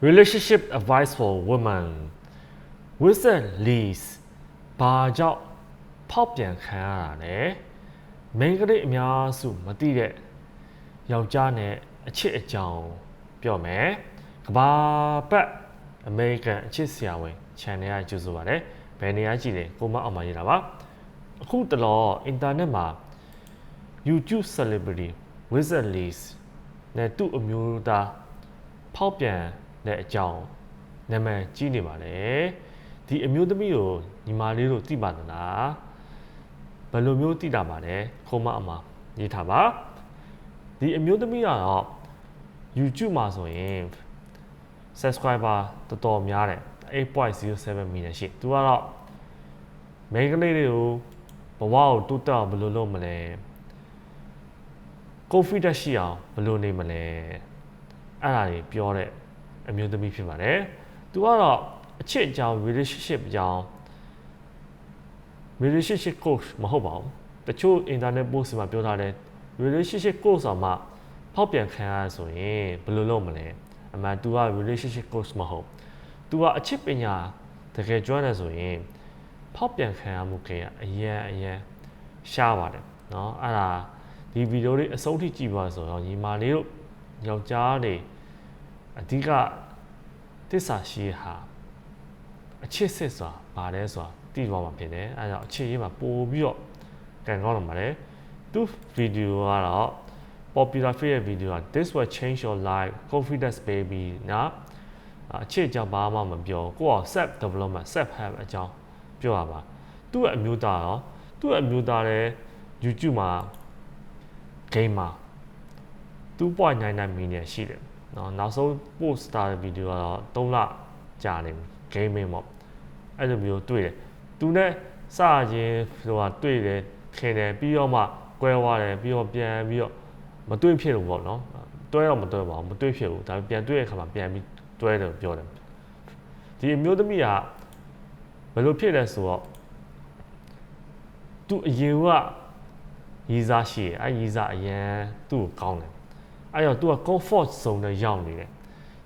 relationship advice for women with a lease ဘာကြောင့်ဖောက်ပြန်ခံရတာလဲမိန်းကလေးအများစုမသိတဲ့ယောက်ျားနဲ့အချစ်အကြောင်းပြောမယ်ကဘာပတ်အမေရိကန်အချစ်ဆရာဝန် channel ကကြိုဆိုပါတယ်ဘယ်နေရာကြည့်လဲကိုမအောင်မရေးတာပါအခုတလောအင်တာနက်မှာ YouTube celebrity Wizard Lees နဲ့သူ့အမျိုးသားဖောက်ပြန် တဲ့အကြောင်းနာမည်ကြီးနေပါလေဒီအမျိုးသမီးကိုညီမလေးတို့သိပါသလားဘယ်လိုမျိုးသိတာပါလဲခုံမအမရေးထားပါဒီအမျိုးသမီးကတော့ YouTube မှာဆိုရင် subscriber တော်တော်များတယ်8.07 million ရှိသူကတော့မိန်းကလေးတွေကိုဘဝကိုတိုးတက်အောင်ဘယ်လိုလုပ်မလဲ confident ရှိအောင်ဘယ်လိုနေမလဲအဲ့ဒါတွေပြောတဲ့ အမျိုးသမီးဖြစ်ပါတယ်သူကတော့အချစ်အကြောင်း relationship အကြောင်း relationship coach မဟုတ်ပါဘူးတချို့ internet post မှာပြောထားတဲ့ relationship coach ဆိုမှဖောက်ပြန်ခံရဆိုရင်ဘယ်လိုလုပ်မလဲအမှန် तू က relationship coach မဟုတ် तू ကအချစ်ပညာတကယ်ကျွမ်းတယ်ဆိုရင်ဖောက်ပြန်ခံရမှုကေအရန်အရန်ရှားပါတယ်เนาะအဲ့ဒါဒီဗီဒီယိုလေးအဆုံးထိကြည့်ပါဆိုတော့ညီမလေးတို့ယောက်ျားတွေ အဓိကတစ္ဆာရှိဟာအချစ်စစ်စွာဗာလဲဆိုတာသိသွားမှာဖြစ်တယ်အဲဒါကြောင့်အချစ်ရေးမှာပို့ပြီးတော့ကန်ကောင်းလာပါတယ်သူဗီဒီယိုကတော့ popular favorite video က this will change your life confidence baby နော်အချစ်အကြောင်းဘာမှမပြောကိုယ့်အောင် self development self help အကြောင်းပြောရပါသူ့ရဲ့အမျိုးသားရောသူ့ရဲ့အမျိုးသားလည်း YouTube မှာ gamer 2.99 million ရှိတယ် နော်နောက်ဆုံး post တာဗီဒီယိုကတော့3လကြာနေပြီ gaming ပေါ့အဲ့လိုမျိုးတွေ့တယ်သူနဲ့စခြင်းဆိုတာတွေ့တယ်ခင်တယ်ပြီးတော့မှကွဲသွားတယ်ပြီးတော့ပြန်ပြီးတော့မတွေ့ဖြစ်လို့ပေါ့နော်တွဲတော့မတွဲပါဘူးမတွေ့ဖြစ်ဘူးဒါပေမဲ့ပြန်တွေ့တဲ့အခါမှာပြန်ပြီးတွဲတယ်ပြောတယ်ဒီအမျိုးသမီးကဘယ်လိုဖြစ်လဲဆိုတော့သူအရင်ကရီးစားရှိတယ်အဲရီးစားအရင်သူ့ကိုကောင်းတယ် အဲတော့ तू က comfort zone နဲ့ရောက်နေတယ်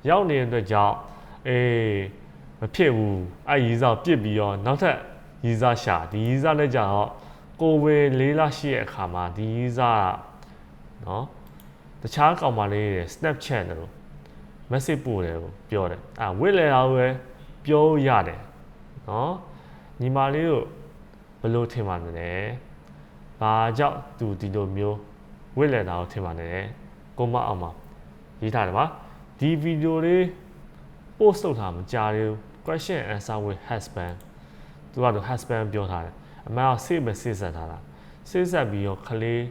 ရောက်နေတဲ့အတွက်ကြောင့်အေးမဖြစ်ဘူးအဲရည်စားပြစ်ပြီးတော့နောက်ထပ်ရည်စားရှာဒီရည်စားနဲ့ကြတော့ကိုဝေလေးလရှိတဲ့အခါမှာဒီရည်စားကနော်တခြားကောင်မလေးတွေ Snapchat တို့ message ပို့တယ်ကိုပြောတယ်အာဝစ်လေတာပဲပြောရတယ်နော်ညီမလေးတို့ဘယ်လိုထင်ပါလဲဘာကြောင့်သူဒီလိုမျိုးဝစ်လေတာကိုထင်ပါလဲ ကိုမအောင်မှာရေးထားတယ်ပါဒီဗီဒီယိုလေး post လုပ်ထားမှာကြားသေးဘူး question and answer with husband သူကတော့ husband ပြောထားတယ်အမှန်တော့စိတ်ပဲစိတ်ဆက်ထားတာစိတ်ဆက်ပြီးတော့ခလေး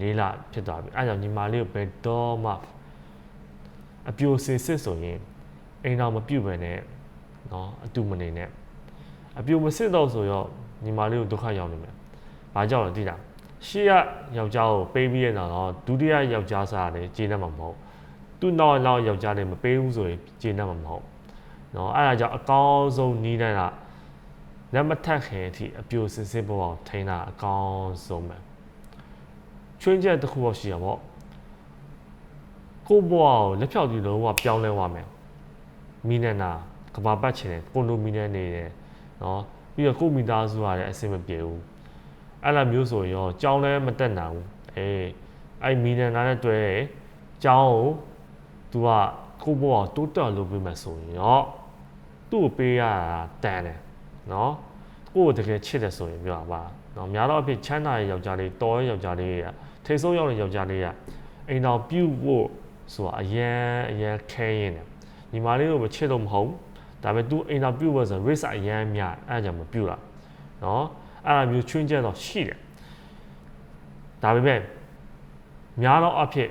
လေးလာဖြစ်သွားပြီအဲကြောင့်ညီမလေးကိုဘယ်တော့မှအပြိုစင်စစ်ဆိုရင်အိမ်တော်မပြုတ်ပဲနဲ့เนาะအတူမနေနဲ့အပြိုမစစ်တော့ဆိုတော့ညီမလေးကိုဒုက္ခရောက်နေမယ်။ဘာကြောင့်လဲသိလား။ ရှေ့ကယောက်ျားကိုပေးပြီးရတော့ဒုတိယယောက်ျားစားတယ်ကျေနပ်မှာမဟုတ်။သူ့နောက်နောက်ယောက်ျားတွေမပေးဘူးဆိုရင်ကျေနပ်မှာမဟုတ်။เนาะအဲဒါကြောင့်အကောင်းဆုံးနီးနိုင်တာလက်မထက်ခင်အထိအပြိုစင်စစ်ပေါ်အောင်ထိန်းတာအကောင်းဆုံးပဲ။ချွင်းချက်တစ်ခုတော့ရှိရပါ့။ကိုဘွားကိုလက်ဖြောက်ပြီးလုံးဝပြောင်းလဲသွားမယ်။မိနနာကဘာပတ်ချင်တယ်ကွန်ဒိုမီနီယံနေတယ်နော်ပြီးတော့ကိုမိသားစုကလည်းအဆင်မပြေဘူး အဲ့လိုမျိုးဆိုရင်ရောကြောင်းလည်းမတက်နိုင်ဘူးအေးအဲ့မီနန်နာနဲ့တွဲတယ်ကြောင်းကို तू ကကိုဘောကတိုးတက်လို့ပြီးမှဆိုရင်ရောသူ့ကိုပေးရတာတန်တယ်နော်ကိုကိုတကယ်ချစ်တယ်ဆိုရင်ပြောပါနော်များတော့အဖြစ်ချမ်းသာရဲ့ယောက်ျားလေးတော်ရဲ့ယောက်ျားလေးကထိတ်ဆုံးရောက်တဲ့ယောက်ျားလေးကအိမ်တော်ပြုတ်ဖို့ဆိုတာအရန်အရန်ခဲရင်တယ်ညီမလေးကိုမချစ်လို့မဟုတ်ဒါပေမဲ့ तू အိမ်တော်ပြုတ်ဖို့ဆို risk အရန်များအဲ့ဒါကြောင့်မပြုတ်တာနော် အဲ့လိုမျိုးချွင်းချက်တော့ရှိတယ်ဒါပေမဲ့များတော့အဖြစ်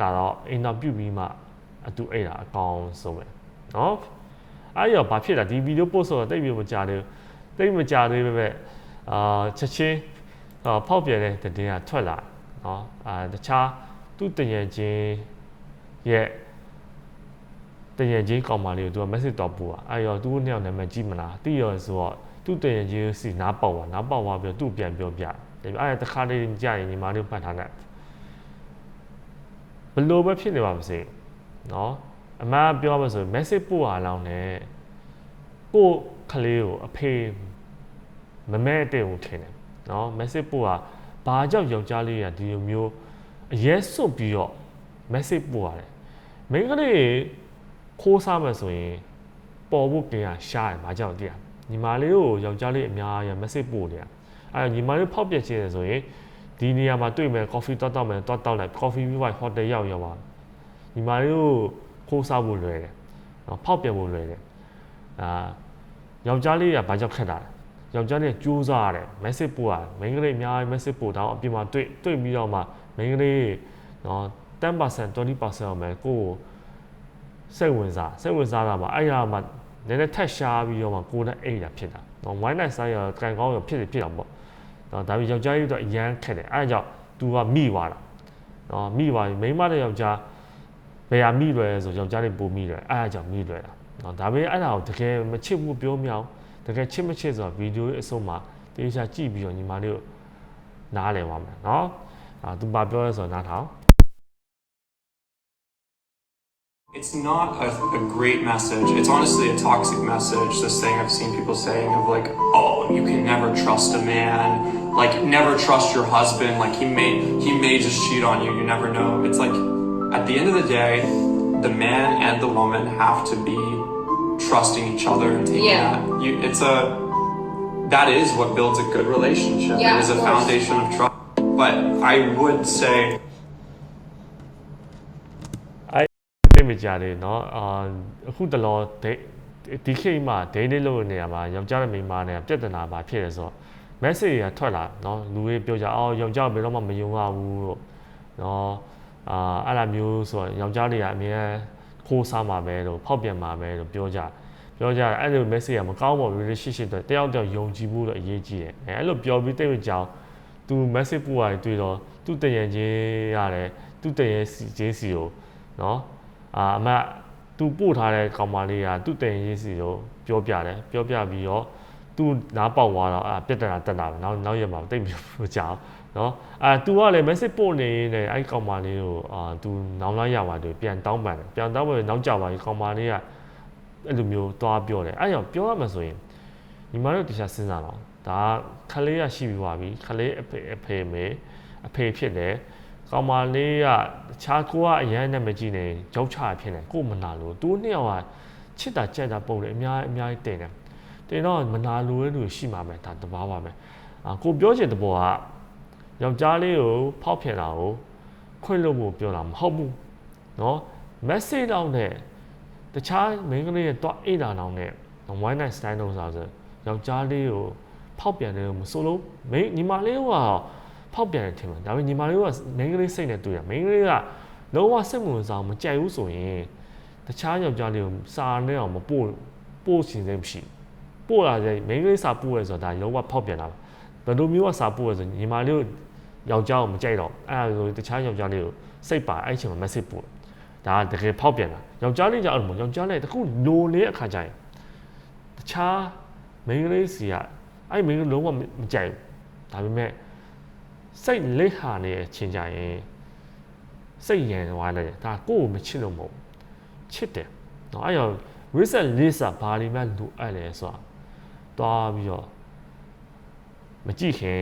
ဒါတော့အိမ်တော်ပြုတ်ပြီးမှအတူအဲ့ဒါအကောင်းဆုံးပဲနော်အဲ့ရောဘာဖြစ်လဲဒီဗီဒီယိုပို့ဆိုတော့တိတ်ပြီးမကြသေးဘူးတိတ်မကြသေးပဲပဲအာချက်ချင်းအာဖောက်ပြတဲ့တည်င်းကထွက်လာနော်အာတခြားသူ့တရံချင်းရဲ့တရံချင်းကောင်မလေးကိုသူက message တော့ပို့တာအဲ့ရောသူ့နှစ်ယောက်နာမည်ကြည့်မလားတိရောဆိုတော့ သူ့တရံချင်းစီနားပေါက်သွားနားပေါက်သွားပြီးသူ့ပြန်ပြောပြတယ်အဲ့တခါလေးကြာရင်ညီမလေးပတ်ထားတယ်ဘလို့ပဲဖြစ်နေပါမစေเนาะ အမှန်ပြောမှဆို message ပို့ရအောင်နဲ့ကိုယ့်ကလေးကိုအဖေမမဲတဲ့ကိုထင်တယ်နော် message ပို့တာဘာကြောင့်ယောက်ျားလေးကဒီလိုမျိုးအရဲစွန့်ပြီးတော့ message ပို့ရတယ်မိန်းကလေးခိုးစားမှဆိုရင်ပေါ်ဖို့ပြင်ရရှားတယ်ဘာကြောင့်တည်ရ ညီမလေးကိုယောက်ျားလေးအများကြီး message ပို့နေတာအဲညီမလေးဖောက်ပြချင်တယ်ဆိုရင်ဒီနေရာမှာတွေ့မယ် coffee တောက်တောက်မယ်တောက်တောက်လိုက် coffee ပြီးသွားဟိုတယ်ရောက်ရောက်ပါညီမလေးကိုခိုးစားဖို့လွယ်တယ်နော်ဖောက်ပြဖို့လွယ်တယ်အာယောက်ျားလေးကဘာကြောင့်ခက်တာလဲယောက်ျားလေးကြိုးစားရတယ် message ပို့ရတယ်မိန်းကလေးအများကြီး message ပို့တော့အပြင်မှာတွေ့တွေ့ပြီးတော့မှမိန်းကလေးနော်10% 20%အောင်မယ်ကိုကိုစိတ်ဝင်စားစိတ်ဝင်စားတာမှအဲ့ရမှာ နည်းနည်းထက်ရှားပြီးတော့မှကိုယ်နဲ့အိတ်တာဖြစ်တာနော် wine night ဆိုင်ရကန်ကောင်းရဖြစ်ဖြစ်အောင်ပေါ့နော်ဒါပေမဲ့ယောက်ျားလေးတော့အရန်ခက်တယ်အဲ့ဒါကြောင့် तू ကမိသွားတာနော်မိသွားပြီမိန်းမတဲ့ယောက်ျားဘယ်ဟာမိလွယ်လဲဆိုယောက်ျားလေးပိုမိလွယ်အဲ့ဒါကြောင့်မိလွယ်တာနော်ဒါပေမဲ့အဲ့ဒါကိုတကယ်မချစ်ဘူးပြောမရအောင်တကယ်ချစ်မချစ်ဆိုတာဗီဒီယိုရဲ့အဆုံးမှာတေချာကြည့်ပြီးတော့ညီမလေးကိုနားလည်ပါမယ်နော်အာ तू ဘာပြောလဲဆိုတော့နားထောင် It's not a, a great message. It's honestly a toxic message. This thing I've seen people saying of like, oh, you can never trust a man. Like, never trust your husband. Like he may he may just cheat on you. You never know. It's like, at the end of the day, the man and the woman have to be trusting each other and taking Yeah. that. You, it's a that is what builds a good relationship. Yeah, it is a course. foundation of trust. But I would say မကြတယ်เนาะအာအခုတလောဒိတ်ဒီခေတ်မှာဒိတ်လေးလို့နေရမှာယောက်ျားနဲ့မိန်းမနဲ့ပြဿနာပါဖြစ်တယ်ဆိုတော့ message ကထွက်လာเนาะလူတွေပြောကြအော်ယောက်ျားဘယ်တော့မှမယုံရဘူးလို့เนาะအာအဲ့လိုမျိုးဆိုတော့ယောက်ျားတွေကအမြဲခိုးစားမှာပဲလို့ဖောက်ပြန်မှာပဲလို့ပြောကြပြောကြအဲ့လို message ကမကောင်းပါဘူး relationship တွေတယောက်တယောက်ယုံကြည်ဖို့တော့အရေးကြီးတယ်အဲအဲ့လိုပြောပြီးတိတ်မကြောင် သူ message ပို့ရတယ်တွေ့တော့သူတရံချင်းရတယ်သူတရံစီချင်းစီကိုเนาะ အာအမတ်သူပို့ထားတဲ့ကောင်မလေးကသူ့တင်ရေးစီကိုပြောပြတယ်ပြောပြပြီးတော့သူနားပေါက်သွားတော့အာပြက်တနာတက်တာပဲနောက်နောက်ရမှာတိတ်ပြီးမကြောက်နော်အာ तू ကလည်း message ပို့နေရင်လည်းအဲ့ကောင်မလေးကိုအာ तू နောင်လိုက်ရပါတွေ့ပြန်တောင်းပန်တယ်ပြန်တောင်းပန်နောက်ကြပါရင်ကောင်မလေးကအဲ့လိုမျိုးသွားပြောတယ်အဲ့ကြောင့်ပြောရမှာဆိုရင်ညီမတို့တခြားစဉ်းစားတော့ဒါခလေးရရှိပြီးပါပြီခလေးအဖေအဖေမေအဖေဖြစ်တယ် ကောင်မလေးကတခြားကိုကအရန်နဲ့မကြည့်နေကြောက်ချဖြစ်နေကို့မနာလို့သူနှစ်ယောက်ကချစ်တာကြက်တာပုံတယ်အများအများကြီးတင်တယ်တင်တော့မနာလို့ရလို့ရှိမှာမယ်ဒါတဘာပါမယ်အာကိုပြောချင်တဲ့ဘောကယောက်ျားလေးကိုဖောက်ဖျက်တာကိုခွင့်လို့ဖို့ပြောတာမဟုတ်ဘူးเนาะ message တော့နဲ့တခြားမိန်းကလေးရဲ့တော့အိတ်တာတောင်နဲ့ one night stand တော့ဆိုတော့ ယောက်ျားလေးကိုဖောက်ပြန်တယ်လို့မဆိုလို့မိန်းညီမလေးက ဖောက်ပြန်တယ်ထင်မှာဒါပေမဲ့ညီမလေးကမိန်းကလေးစိတ်နဲ့တွေ့ရမိန်းကလေးကလုံးဝစိတ်ဝင်စားမကြိုက်ဘူးဆိုရင်တခြားယောက်ျားလေးကိုစာနဲ့အောင်မပို့ပို့ရှင်စိတ်မရှိပို့လာတဲ့မိန်းကလေးစာပို့ရဲဆိုတာဒါလုံးဝဖောက်ပြန်တာဘယ်လိုမျိုးကစာပို့ရဲဆိုညီမလေးကိုယောက်ျားကိုမကြိုက်တော့အဲ့ဒါဆိုတခြားယောက်ျားလေးကိုစိတ်ပါအဲ့ချိန်မှာ message ပို့ဒါတကယ်ဖောက်ပြန်တာယောက်ျားလေးကြောင့်အဲ့လိုယောက်ျားလေးတခုလိုလေးအခါကျရင်တခြားမိန်းကလေးစီကအဲ့မိန်းကလေးလုံးဝမကြိုက်ဘူးဒါပေမဲ့ စိတ်လက်ဟာနေအချင်းကြရင်စိတ်ရန်သွားတယ်ဒါကိုယ့်ကိုမချစ်လို့မဟုတ်ချစ်တယ်เนาะအဲ့တော့ reset list ကဘာတွေမှလိုအပ်လဲဆိုတာတွားပြီးတော့မကြည့်ခင်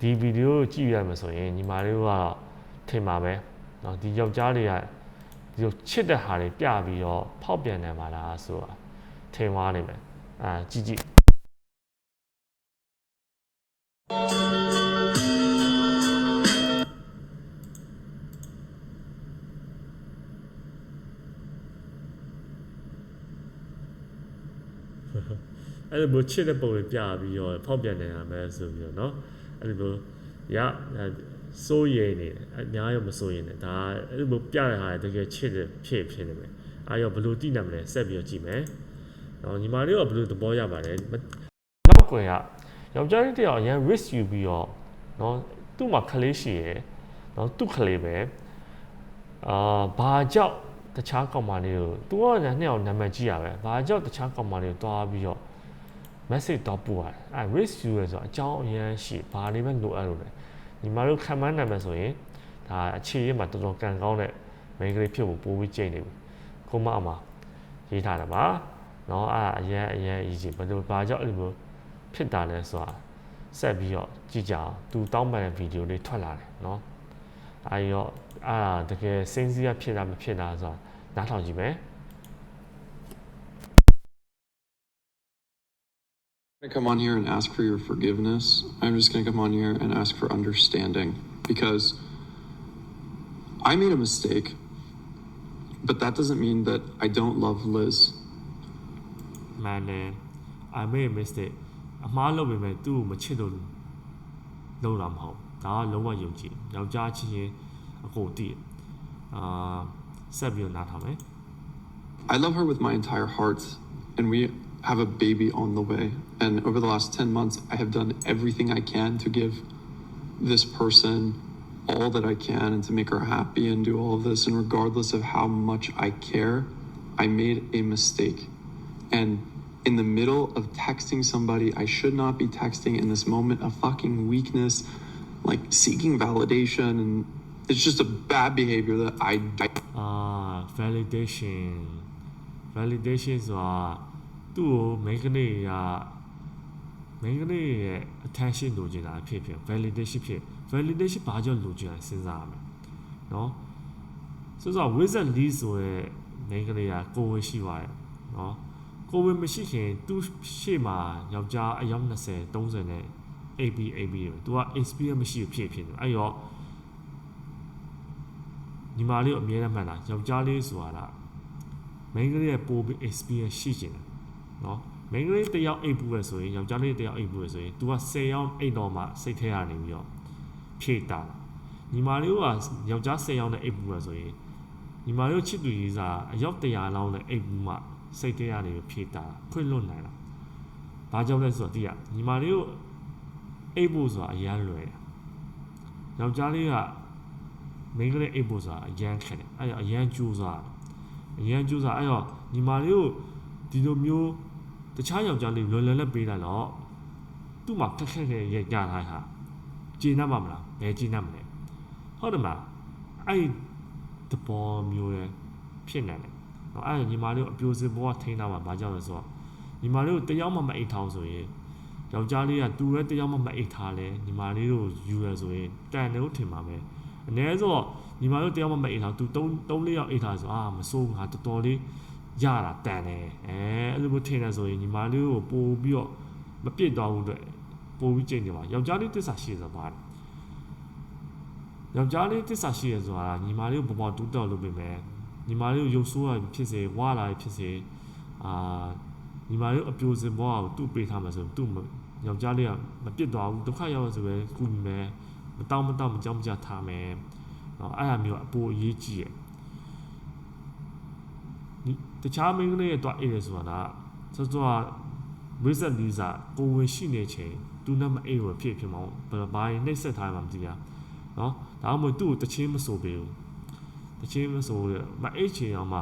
ဒီဗီဒီယိုကိုကြည့်ရမယ်ဆိုရင်ညီမလေးကတော့ထင်ပါပဲเนาะဒီယောက်ျားတွေကဒီလိုချစ်တဲ့ဟာတွေပြပြီးတော့ဖောက်ပြန်နေပါလားဆိုတာထင်သွားနိုင်မယ်အာကြည့်ကြည့် အဲ့လိုမျိုးချစ်တဲ့ပုံတွေပြပြီးတော့ဖောက်ပြန်နေတာပဲဆိုပြီးတော့เนาะအဲ့လိုမျိုးရစိုးရိမ်နေတယ်အများရောမစိုးရိမ်နဲ့ဒါအဲ့လိုမျိုးပြတဲ့ဟာတကယ်ချစ်တဲ့ဖြစ်ဖြစ်နေမယ်အားရောဘယ်လိုတိနိုင်မလဲဆက်ပြီးတော့ကြည့်မယ်เนาะညီမလေးကဘယ်လိုသဘောရပါလဲနောက်ကွယ်ကယောက်ျားလေးတယောက်အရင် risk ယူပြီးတော့เนาะသူ့မှာခလေးရှိရယ်เนาะသူ့ခလေးပဲအာဘာကြောင့်တခြားကောင်မလေးကိုသူကလည်းနှစ်ယောက်နာမည်ကြီးရပဲဘာကြောင့်တခြားကောင်မလေးကိုတွားပြီးတော့ message တော့ပို့ရတယ်အဲ risk ယူရဆိုတော့အကြောင်းအရန်ရှိဘာတွေပဲလိုအပ်လို့လဲညီမတို့ခံမှန်းနိုင်မယ်ဆိုရင်ဒါအခြေရမှာတော်တော်ကန်ကောင်းတဲ့ main ကလေးဖြစ်ဖို့ပို့ပြီးကြိတ်နေပြီခ ခုမအောင်မှာရေးထားတယ်ပါเนาะအဲ့ဒါအရင်အရင်အရေးကြီးဘယ်လိုဘာကြောင့်အဲ့လိုမျိုးဖြစ်တာလဲဆိုတာဆက်ပြီးတော့ကြည့်ကြအောင်သူတောင်းပန်တဲ့ဗီဒီယိုလေးထွက်လာတယ်เนาะအဲ့ရောအဲ့ဒါတကယ်စင်းစည်းရဖြစ်တာမဖြစ်တာဆိုတာနားထောင်ကြည့်မယ် to come on here and ask for your forgiveness. I'm just going to come on here and ask for understanding because I made a mistake, but that doesn't mean that I don't love Liz. မှန်တယ် I made a mistake အမှားလုပ်ပေမဲ့သူ့ကိုမချစ်လို့လုပ်တာမဟုတ်ဒါကလုံးဝယုံကြည်ယောက်ျားချင်းချင်းအကိုတည်အာဆက်ပြီးတော့နားထောင်မယ် I love her with my entire heart, and we have a baby on the way. And over the last 10 months, I have done everything I can to give this person all that I can and to make her happy and do all of this. And regardless of how much I care, I made a mistake. And in the middle of texting somebody, I should not be texting in this moment of fucking weakness, like seeking validation. And it's just a bad behavior that I. Ah, uh, validation. Validations are သူ့ကိုမိန်းကလေးကမိန်းကလေးရဲ့ attention လိုချင်တာဖြစ်ဖြစ် validation ဖြစ် validation ဘာကြောင့်လိုချင်တာစဉ်းစားရမယ်เนาะဆိုတော့ wizard lee ဆိုရဲမိန်းကလေးကကိုယ်ဝရှိပါတယ်เนาะကိုယ်ဝမရှိခင်သူ့ရှေ့မှာယောက်ျားအယောက်20 30နဲ့ AB AB တယ်သူက experience မရှိဘူးဖြစ်ဖြစ်တယ်အဲ့ရော ညီမလေးကိုအမြဲတမ်းမှတ်တာယောက်ျားလေးဆိုတာကမိန်းကလေးရဲ့ပိုပြီး experience ရှိကျင်တယ် နော်မိန်းကလေးတစ်ယောက်အိပ်ပူပဲဆိုရင်ယောက်ျားလေးတစ်ယောက်အိပ်ပူပဲဆိုရင် तू က10ယောက်အိပ်တော့မှစိတ်ထဲရနေပြီးတော့ဖြည့်တာညီမလေးကယောက်ျား10ယောက်နဲ့အိပ်ပူပဲဆိုရင်ညီမလေးကိုချစ်သူကြီးစားအယောက်100လောက်နဲ့အိပ်ပူမှစိတ်ထဲရနေပြီးဖြည့်တာခွင့်လွတ်နိုင်တာဘာကြောင့်လဲဆိုတော့တိရညီမလေးကိုအိပ်ဖို့ဆိုတာအရန်လွယ်တယ်ယောက်ျားလေးကမိန်းကလေးအိပ်ဖို့ဆိုတာအရန်ခက်တယ်အဲ့တော့အရန်ကြိုးစားတယ်အရန်ကြိုးစားအဲ့တော့ညီမလေးကိုဒီလိုမျိုး တခြားယောက်ျားလေးလွယ်လွယ်နဲ့ပေးလိုက်တော့သူ့မှာခက်ခက်ခဲရကြတာဟာကျေနပ်ပါမလားဘယ်ကျေနပ်မလဲဟုတ်တယ်မလားအဲ့တပေါ်မျိုးရဖြစ်နေတယ်နော်အဲ့ညီမလေးကိုအပြိုစင်ဘောကထိန်းတာမှာဘာကြောင့်လဲဆိုတော့ညီမလေးကိုတယောက်မှမအိတ်ထောင်ဆိုရင်ယောက်ျားလေးကသူရဲ့တယောက်မှမအိတ်ထားလဲညီမလေးတို့ယူရဆိုရင်တန်တယ်လို့ထင်ပါမယ်အ ਨੇ ဆိုတော့ညီမတို့တယောက်မှမအိတ်ထားသူ3 3 4ယောက်အိတ်ထားဆိုအာမစိုးငါတော်တော်လေး ရတာတန်တယ်အဲအဲ့လိုမျိုးထင်တယ်ဆိုရင်ညီမလေးကိုပို့ပြီးတော့မပြစ်သွားဘူးအတွက်ပို့ပြီးကြိတ်နေပါယောက်ျားလေးတစ္ဆာရှိရဆိုပါတယ်ယောက်ျားလေးတစ္ဆာရှိရဆိုတာညီမလေးကိုပေါ်ပေါ်တူးတောက်လုပ်ပေးမယ်ညီမလေးကိုရုပ်ဆိုးရဖြစ်စေဝါလာဖြစ်စေအာညီမလေးကိုအပြိုစင်ဘောကိုသူ့ပေးထားမှာဆိုသူ့ယောက်ျားလေးကမပြစ်သွားဘူးဒုက္ခရောက်ရဆိုပဲကူညီမယ်မတောင်းမတောင်းမကြောက်မကြထားမယ်။နော်အဲ့ဒါမျိုးအပိုအရေးကြီးရဲ့။ဒီ တခြားမိန်းကလေးရဲ့တော့အေးတယ်ဆိုတာကစောစောကဝိဇက်လီစာကိုဝင်ရှိနေချိန်သူနဲ့မအေးဘူးဖြစ်ဖြစ်မအောင်ဘယ်ဘာရင်နှိပ်စက်ထားမှမသိရနော်ဒါမှမဟုတ်သူ့ကိုတချင်းမဆိုပေးဘူးတချင်းမဆိုမအေးချင်အောင်မှ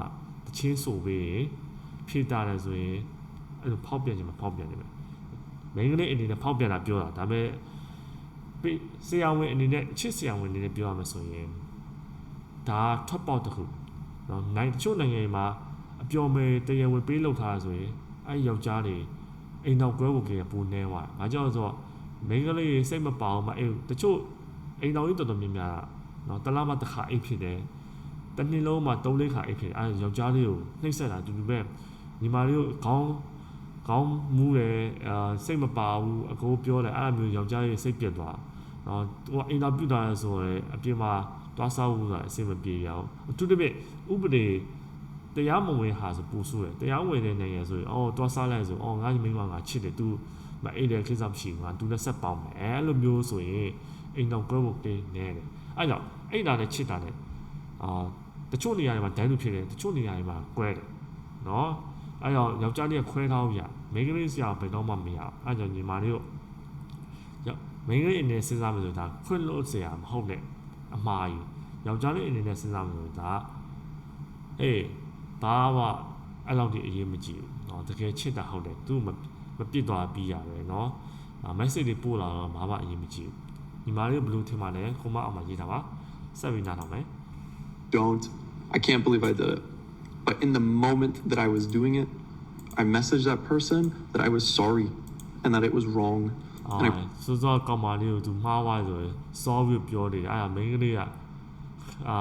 တချင်းဆိုပေးရင်ဖြစ်တာလည်းဆိုရင်အဲ့လိုဖောက်ပြန်ခြင်းမဖောက်ပြန်နေမယ်မိန်းကလေးအနေနဲ့ဖောက်ပြန်တာပြောတာဒါပေမဲ့ဆရာဝန်အနေနဲ့အချစ်ဆရာဝန်အနေနဲ့ပြောရမှာဆိုရင်ဒါထွက်ပေါက်တစ်ခုနော်နိုင်ချို့နိုင်ငံတွေမှာ အပျော်မယ်တရားဝင်ပေးလောက်ထားဆိုရင်အဲ့ယောက်ျားတွေအိမ်နောက်ကွဲဝင်ကြပူနေသွား။ဘာကြောင့်လဲဆိုတော့မိန်းကလေးစိတ်မပေါအောင်မအဲ့တချို့အိမ်နောက်ကြီးတော်တော်များများနော်တလားမတစ်ခါအိတ်ဖြစ်တယ်။တစ်နှစ်လုံးမှာ၃လေးခါအိတ်ဖြစ်တယ်။အဲ့ယောက်ျားလေးကိုနှိမ့်ဆက်တာတူတူပဲညီမလေးကိုခေါင်းခေါင်းမူးတယ်အာစိတ်မပါဘူးအကိုပြောတယ်အဲ့လိုမျိုးယောက်ျားရဲ့စိတ်ပြက်သွားနော်သူကအင်တာဗျူးတာဆိုရယ်အပြင်မှာသွားစားဖို့ဆိုတာအဆင်မပြေရအောင်အထူးသဖြင့်ဥပဒေ တရားမဝင်ဟာဆိုပူဆိုးတယ်တရားဝင်တဲ့နိုင်ငံဆိုရင်အော်သွားစားလိုက်ဆိုအော်ငါမိမငါချစ်တယ် तू မအိတ်တယ်ကိစ္စမရှိဘူးငါ तू နဲ့ဆက်ပေါင်းမယ်အဲ့လိုမျိုးဆိုရင်အိမ်တော် group တွေနေတယ်အဲ့ကြောင့်အိမ်သားနဲ့ချစ်တာနဲ့အာတချို့နေရာတွေမှာဒိုင်းလို့ဖြစ်တယ်တချို့နေရာတွေမှာကွဲတယ်နော်အဲ့တော့ယောက်ျားလေးကခွဲထားအောင်ရမိန်းကလေးဆရာဘယ်တော့မှမရအဲ့ကြောင့်ညီမလေးတို့မိန်းကလေးအနေနဲ့စဉ်းစားမယ်ဆိုတာခွင့်လို့ဆရာမဟုတ်တဲ့အမှားကြီးယောက်ျားလေးအနေနဲ့စဉ်းစားမယ်ဆိုတာအေး ဘာမှအဲ့လောက်ဒီအရေးမကြီးဘူးเนาะတကယ်ချစ်တာဟုတ်တယ်သူမမပြစ်သွားပြီးရတယ်เนาะ message တွေပို့လာတော့ဘာမှအရေးမကြီးဘူးညီမလေးဘယ်လိုထင်ပါလဲကိုမအောင်မရေးတာပါဆက်ပြီးနားထောင်မယ် don't. I can't believe I did it. But in the moment that I was doing it, I messaged that person that I was sorry and that it was wrong. အာ And I စောစောကောင်မလေးကိုသူမှားသွားဆိုရင်စောပြီးပြောတယ်အဲ့ဒါမိန်းကလေးကအာ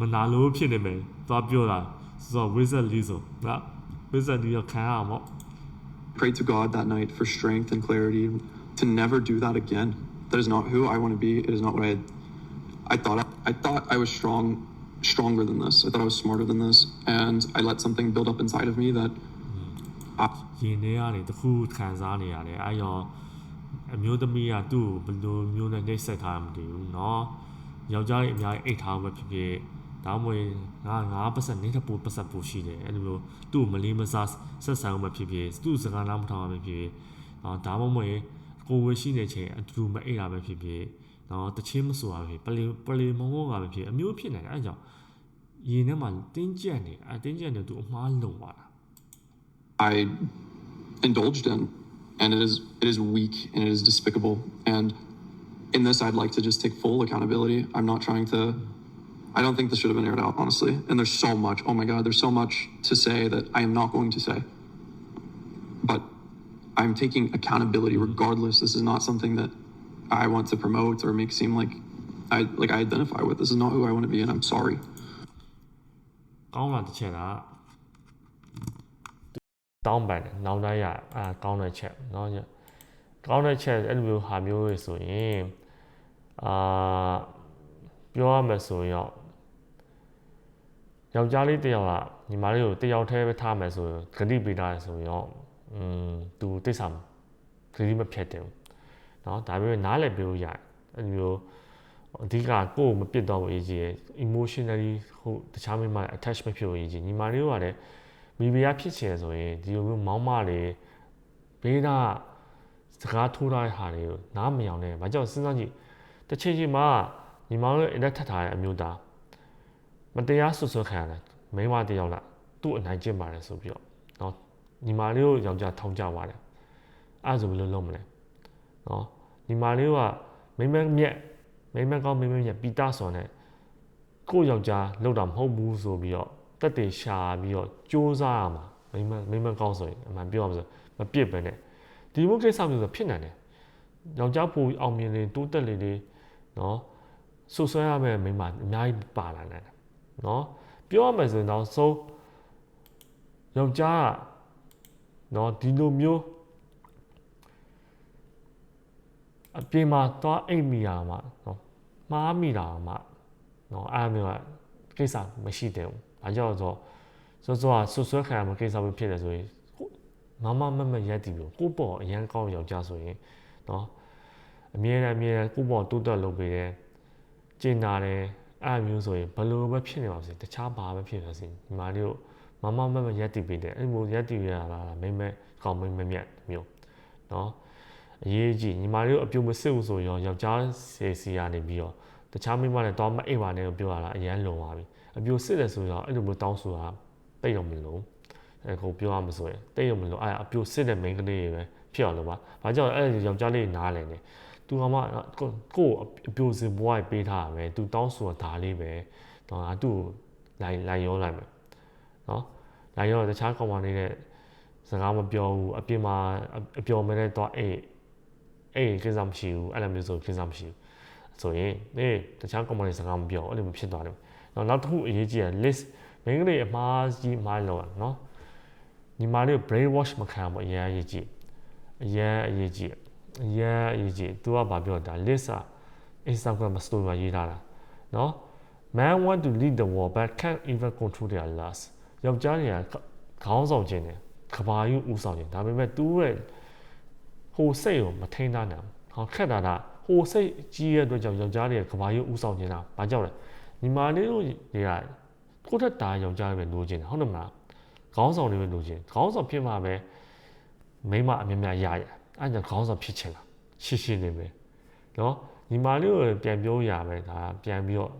မနာလို့ဖြစ်နေမယ်သွားပြောတာ စောစောဝိဇက်လေးဆိုနော်ဝိဇက်လေးကိုခံရမှာ prayed to God that night for strength and clarity to never do that again. That is not who I want to be. It is not what I I thought I thought I was strong stronger than this. I thought I was smarter than this and I let something build up inside of me that ရင်ထဲကနေတစ်ခုခံစားနေရတယ်အဲ့ရောအမျိုးသမီးကသူ့ကိုဘယ်လိုမျိုးနဲ့နှိပ်စက်ထားမှမသိဘူးเนาะယောက်ျားလေးအများကြီးအိတ်ထားမှဖြစ်ဖြစ် ဒါမှမဟုတ်ငါငါပတ်ဆက်နေတာပိုပတ်ဆက်ပိုရှိတယ်အဲ့လိုမျိုးသူ့မလေးမစားဆက်ဆံမှဖြစ်ဖြစ်သူ့စကားနားမထောင်မှဖြစ်ဖြစ်နော်ဒါမှမဟုတ်ကိုယ်ဝယ်ရှိနေချိန်အတူမအိပ်တာပဲဖြစ်ဖြစ်နော်တချင်းမဆိုတာပဲပလေပလေမောမောကပဲဖြစ်အမျိုးဖြစ်နေတယ်အဲ့ကြောင့်ရေထဲမှာတင်းကျပ်နေအတင်းကျပ်နေသူအမှားလုံသွားတာ I indulged in and it is it is weak and it is despicable and in this I'd like to just take full accountability I'm not trying to mm -hmm. I don't think this should have been aired out honestly. And there's so much. Oh my god, there's so much to say that I am not going to say. But I'm taking accountability regardless. This is not something that I want to promote or make seem like I like I identify with. This is not who I want to be and I'm sorry. ကောင်းလာတစ်ချက်ကတောင်းပန်တယ်နောက်တိုင်းရအာကောင်းတဲ့ချက်เนาะကောင်းတဲ့ချက်အဲ့လိုမျိုးဟာမျိုးတွေဆိုရင်အာပြောရမယ်ဆိုရင်တော့ ယောက်ျားလေးတစ်ယောက်ကညီမလေးကိုတစ်ယောက်တည်းပဲထားမယ်ဆိုရင်ဂတိပေးတာဆိုရင်တော့อืมသူတိစ္ဆာဂတိမဖြတ်တယ်เนาะဒါပေမဲ့နားလည်ပေးလို့ရတယ်အဲ့လိုမျိုးအဓိကကိုယ့်ကိုမပစ်တော့ဘူးအရေးကြီးရယ် emotionally ဟိုတခြားမိမ attach မဖြစ်ဘူးအရေးကြီးညီမလေးတို့ကလည်းမိဖုရားဖြစ်ချင်ဆိုရင်ဒီလိုမျိုးမောင်းမတွေဘေးကစကားထိုးထားတဲ့ဟာတွေကိုနားမယောင်နဲ့ဘာကြောင့်စဉ်းစားကြည့်တစ်ချိန်ချိန်မှာညီမတို့အလက်ထက်ထားတဲ့အမျိုးသား မတရားဆွဆွခံရတယ်မိန်းမတယောက်လားသူ့အနိုင်ကျင့်ပါတယ်ဆိုပြီးတော့နော်ညီမလေးကိုယောက်ျားထောင်းကြပါတယ်အဲ့ဆိုဘယ်လိုလုပ်မလဲနော်ညီမလေးကမိမမြက်မိမကောင်းမိမမြက်ပီတာဆော်နဲ့ကိုယောက်ျားလောက်တာမဟုတ်ဘူးဆိုပြီးတော့တက်တေရှာပြီးတော့စ조사ရမှာမိမမိမကောင်းဆိုရင်အမှန်ပြောရမှာဆိုမပြစ်ပဲနဲ့ဒီမျိုးကိစ္စမျိုးဆိုဖြစ်နိုင်တယ်ယောက်ျားပူအောင်မြင်နေတိုးတက်နေနေနော်ဆူဆွဲရမယ့်မိမအများကြီးပါလာနိုင်တယ် နော်ပြောရမယ်ဆိုရင်တော့ဆုံးယောက်ျားကနော်ဒီလိုမျိုးအပြင်မှာသွားအိတ်မိရမှာနော်မှားမိတာမှာနော်အားမျိုးကကိစ္စမရှိတယ်ဘူး။ဘာကြောင့်လဲဆိုတော့စောစောကဆွဆွဲခံရမှာကိစ္စပဲဖြစ်တယ်ဆိုရင်မမမမရက်တီလို့ကိုယ့်ပေါ်အရန်ကောင်းယောက်ျားဆိုရင်နော်အမြဲတမ်းအမြဲတမ်းကိုယ့်ပေါ်တိုးတက်လုပ်ပေးတယ်ကျင်နာတယ် အဲ့လိုမျိုးဆိုရင်ဘယ်လိုပဲဖြစ်နေပါစေတခြားဘာပဲဖြစ်ပါစေဒီမှာလေးကိုမမမမရက်တီပေးတယ်အဲ့လိုရက်တီရတာမိမ့်မဲကောင်းမိမ့်မမြတ်မျိုးနော်အရေးကြီးညီမလေးကိုအပြုံမစစ်ဘူးဆိုရောယောက်ျားစီစီကနေပြီးတော့တခြားမိမနဲ့တော့မအိပ်ပါနဲ့ပြောရတာအရန်လုံပါပြီအပြိုစစ်တယ်ဆိုတော့အဲ့လိုမျိုးတောင်းဆိုတာတိတ်တော့မလို့အဲကိုပြောရမှာဆိုရင်တိတ်တော့မလို့အဲ့အပြိုစစ်တဲ့ main ကလေးတွေပဲဖြစ်အောင်လုပ်ပါဘာကြောင့်အဲ့ယောက်ျားလေးနားလဲနေ သူကမှကိုကိုအပြိုစစ်ဘွားပေးထားတာပဲသူတောင်းဆိုတာဒါလေးပဲတော့ငါသူ့ကိုလိုက်လိုက်ရောလိုက်မယ်နော်လိုက်ရောတခြားကောင်မနေတဲ့စကားမပြောဘူးအပြင်မှာအပျော်မဲတဲ့တော့အေးအေးကိစ္စမရှိဘူးအဲ့လိုမျိုးဆိုကိစ္စမရှိဘူးဆိုရင်အေးတခြားကောင်မတွေစကားမပြောအဲ့လိုမျိုးဖြစ်သွားတယ်နော်နောက်တစ်ခုအရေးကြီးတယ် list မင်းကလေးအမှားကြီးအမှားလောက်နော်ညီမလေးကို brain wash မခံဘူးအရင်အရေးကြီးအရင်အရေးကြီးအ ရင်အရေးကြီး तू ကဘာပြောတာ list อ่ะ Instagram မှာ story မှာရေးထားတာနော် man want to lead the world but can't even control their lust ယောက်ျားတွေကခေါင်းဆောင်ခြင်းတယ်ကဘာယူဦးဆောင်ခြင်းဒါပေမဲ့ तू ရဲ့ဟိုစိတ်ကိုမထိန်းသားနိုင်ဟောခက်တာကဟိုစိတ်ကြီးရဲ့အတွက်ကြောင့်ယောက်ျားတွေကကဘာယူဦးဆောင်ခြင်းတာဘာကြောင့်လဲညီမလေးတို့တွေကကိုယ့်ထက်တာယောက်ျားတွေပဲလိုချင်တယ်ဟုတ်တယ်မလားခေါင်းဆောင်တွေပဲလိုချင်ခေါင်းဆောင်ဖြစ်မှပဲမိမအမြင်များရရ အဲ့ကြောင့်ခေါင်းဆောင်ဖြစ်ချင်တာရှိရှိနေပဲနော်ညီမလေးကိုပြန်ပြောရမယ်ဒါပြန်ပြီးတော့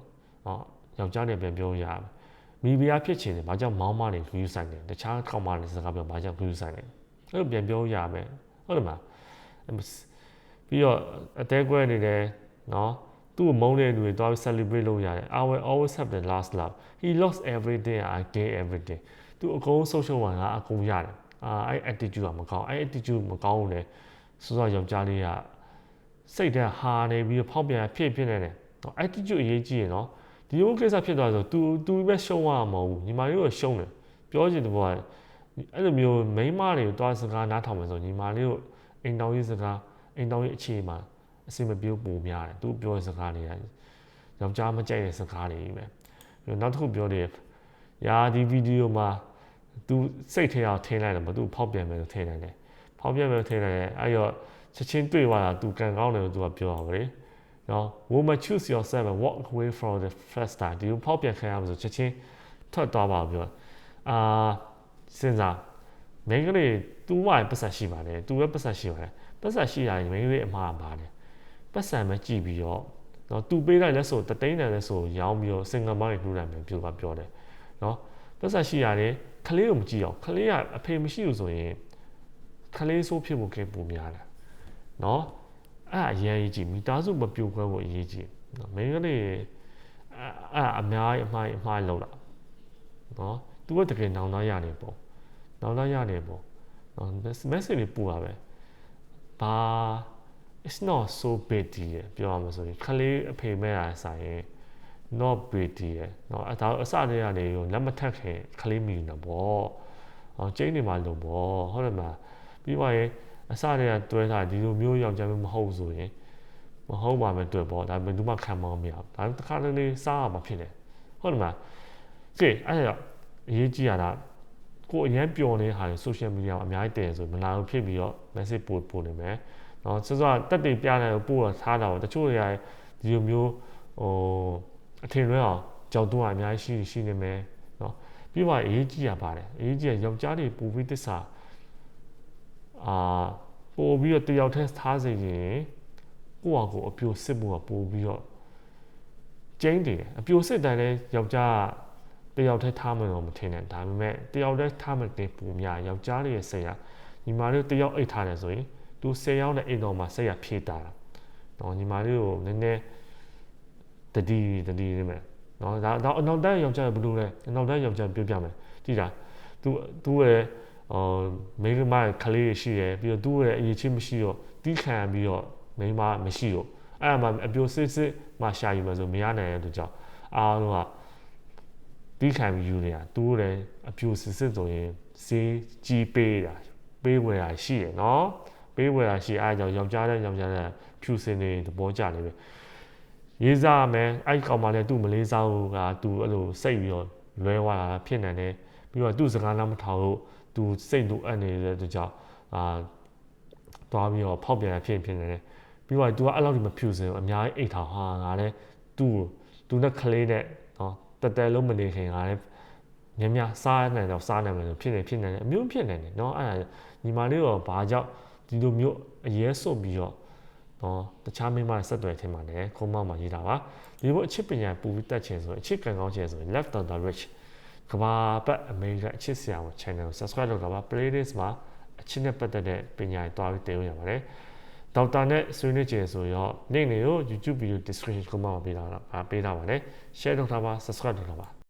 ဟောယောက်ျားတွေပြန်ပြောရမယ်မိဖုရားဖြစ်ချင်တယ်ဘာကြောင့်မောင်းမတွေဂရုစိုက်တယ်တခြားကောင်မတွေစကားပြောဘာကြောင့်ဂရုစိုက်လဲအဲ့လိုပြန်ပြောရမယ်ဟုတ်တယ်မလားပြီးတော့အသေးကွဲနေတယ်နော်သူ့ကိုမုန်းတဲ့လူတွေသွားပြီး celebrate လုပ်ရတယ် I will always have the last love he lost everything I gain everything သူအကုန်ဆုံးရှုံးသွားငါအကုန်ရတယ်အာအဲ့ attitude ကမကောင်းအဲ့ attitude မကောင်းဘူးလေ ဆိုတော့ယောက်ျားလေးကစိတ်ထဲဟာနေပြီးတော့ဖောက်ပြန်ဖြစ်ဖြစ်နေတယ်နော် attitude အရေးကြီးရယ်နော်ဒီလိုကိစ္စဖြစ်သွားဆို तू तू ပဲရှုံးရမှာမဟုတ်ဘူးညီမလေးကိုရှုံးတယ်ပြောချင်တဲ့ဘောကအဲ့လိုမျိုးမိန်းမတွေကိုတွားစကားနားထောင်မယ်ဆိုညီမလေးကိုအိမ်တော်ရေးစကားအိမ်တော်ရေးအခြေမှာအစင်မပြေပူများတယ်သူပြောတဲ့စကားတွေကယောက်ျားမကြိုက်တဲ့စကားတွေပဲပြီးတော့နောက်တစ်ခုပြောတယ်ရာဒီဗီဒီယိုမှာ तू စိတ်ထဲအောင်ထင်းလိုက်တယ်မ तू ဖောက်ပြန်မယ်လို့ထင်းလိုက်တယ် ဖောင်းပြမယ်ထင်တယ်အဲ့တော့ချက်ချင်းတွေ့သွားတာသူကံကောင်းတယ်လို့သူကပြောတာပဲလေနော် woman choose yourself and walk away from the first time ဒီဖောက်ပြန်ခံရမှာဆိုချက်ချင်းထွက်သွားပါပြောအာစဉ်းစားမင်းကလေးသူ့ဝိုင်ပတ်ဆက်ရှိပါတယ်သူပဲပတ်ဆက်ရှိပါတယ်ပတ်ဆက်ရှိတာရင်မင်းကလေးအမှားပါတယ်ပတ်ဆက်မကြည့်ပြီးတော့နော်သူပေးလိုက်လက်ဆိုတသိန်းတန်လက်ဆိုရောင်းပြီးတော့ single mom တွေလှူလိုက်မယ်ပြောပါပြောတယ်နော်ပတ်ဆက်ရှိရတယ်ခလေးကိုမကြည့်အောင်ခလေးကအဖေမရှိဘူးဆိုရင် ခလေးဆိုးဖြစ်ဖို့ကဲပုံများတယ်နော်အဲ့အရေးကြီးမိသားစုမပြိုကွဲဖို့အရေးကြီးနော်မိန်းကလေးအဲ့အများကြီးအမှားအမှားလောက်လာနော်သူကတကယ်နောင်သားရနေပေါ့နောင်သားရနေပေါ့နော် message တွေပို့တာပဲဘာ it's not so big deal ပြောရမှာဆိုရင်ခလေးအဖေမဲ့တာဆိုင်ရင် not big deal เนาะအဲဒါအစတည်းကနေရောလက်မထက်ခင်ခလေးမိနေပေါ့ဟောကျင်းနေမှာလို့ပေါ့ဟုတ်တယ်မလား ပြီးမှရင်အစတည်းကတွဲထားဒီလိုမျိုးယောက်ျားမျိုးမဟုတ်ဆိုရင်မဟုတ်ပါပဲတွေ့ပေါ့ဒါဘယ်သူမှခံမောင်းမရဘူးဒါတစ်ခါတလေစားရမှာဖြစ်တယ်ဟုတ်တယ်မလားကဲအဲ့ဒါအရေးကြီးရတာကိုအရန်ပျော်နေတဲ့ဟာတွေ social media မှာအများကြီးတင်ဆိုမလာဘူးဖြစ်ပြီးတော့ message ပို့ပို့နေမယ်နော်စစတက်တင်ပြတယ်ပို့တော့ထားတာပေါ့တချို့တွေကဒီလိုမျိုးဟိုအထင်လွဲအောင်ကြောက်တွန်းအများကြီးရှိရှိနေမယ်နော်ပြီးမှအရေးကြီးရပါတယ်အရေးကြီးရယောက်ျားတွေပူပြီးတစ္ဆာ အာပို့ပြီးတော့တယောက်တည်းထားစေရင်ကိုယ့်ဟာကိုယ်အပြိုစစ်မှုကပို့ပြီးတော့ကျင်းတယ်အပြိုစစ်တယ်လဲယောက်ျားတယောက်တည်းထားမယ်တော့မထင်နဲ့ဒါပေမဲ့တယောက်တည်းထားမယ်တဲ့ပူများယောက်ျားလေးရဲ့စိတ်ကညီမလေးတယောက်အိတ်ထားတယ်ဆိုရင်သူ10ရောက်တဲ့အိတ်တော်မှာစိတ်ကဖြည့်တာတော့ညီမလေးကိုနည်းနည်းတတိတတိနေမယ်နော်ဒါတော့အနောက်တန်းယောက်ျားဘယ်လိုလဲအနောက်တန်းယောက်ျားပြောပြမယ်ကြည့်တာသူသူရဲ့ အော်မိန်းမကလေးရှိတယ်ပြီးတော့သူ့ရဲ့အရေးချင်းမရှိတော့တီးခံပြီးတော့မိန်းမမရှိတော့အဲ့မှာအပြိုစစ်စစ်မှရှာယူမယ်ဆိုမရနိုင်တဲ့သူကြောင့်အားလုံးကတီးခံပြီးယူနေတာသူ့ရဲ့အပြိုစစ်စစ်ဆိုရင်ဈေးကြီးပေးတာပေးဝယ်တာရှိရယ်နော်ပေးဝယ်တာရှိအားကြောင့်ယောက်ျားတဲ့ယောက်ျားတဲ့ဖြူစင်နေသဘောကျနေပြီရေးစားမယ်အဲ့ကောင်မလည်းသူ့မလေးစားဘူးကသူအဲ့လိုစိတ်ပြီးတော့လွဲသွားတာဖြစ်နေတယ်ပြီးတော့သူ့စကားနားမထောင်လို့ သူစိတ်လိုအပ်နေတဲ့တကြောင်အာသွားပြီးတော့ဖောက်ပြန်ဖြစ်ဖြစ်နေတယ်ပြီးတော့ तू ကအဲ့လောက်ဒီမဖြူစင်ဘူးအများကြီးအိတ်ထောင်ဟာငါလည်း तू तू နဲ့ကလေးနဲ့နော်တတဲလုံးမနေခင်ငါလည်းညများစားနေတော့စားနေမယ်လို့ဖြစ်နေဖြစ်နေတယ်အမျိုးဖြစ်နေတယ်နော်အဲ့ဒါညီမလေးတော့ဘာကြောင့်ဒီလိုမျိုးအရေးစွန့်ပြီးတော့နော်တခြားမိမဆက်သွယ်ထင်ပါတယ်ခုံးမမှာရေးတာပါဒီလိုအချစ်ပညာပူပြီးတက်ချင်ဆိုအချစ်ကံကောင်းချင်ဆို left on the rich ကဘာပတ်အမေရိကအချစ်ဆရာဝန် channel ကို subscribe လုပ်တာပါ playlist မှာအချစ်နဲ့ပတ်သက်တဲ့ပညာတွေတွားပြီးတင်လို့ရပါတယ်ဒေါက်တာနဲ့ဆွေးနွေးကြဆိုရောနေ့နေ့ကို YouTube video description ကိုမှပေးတာပါပေးတာပါလေ share လုပ်တာပါ subscribe လုပ်တာပါ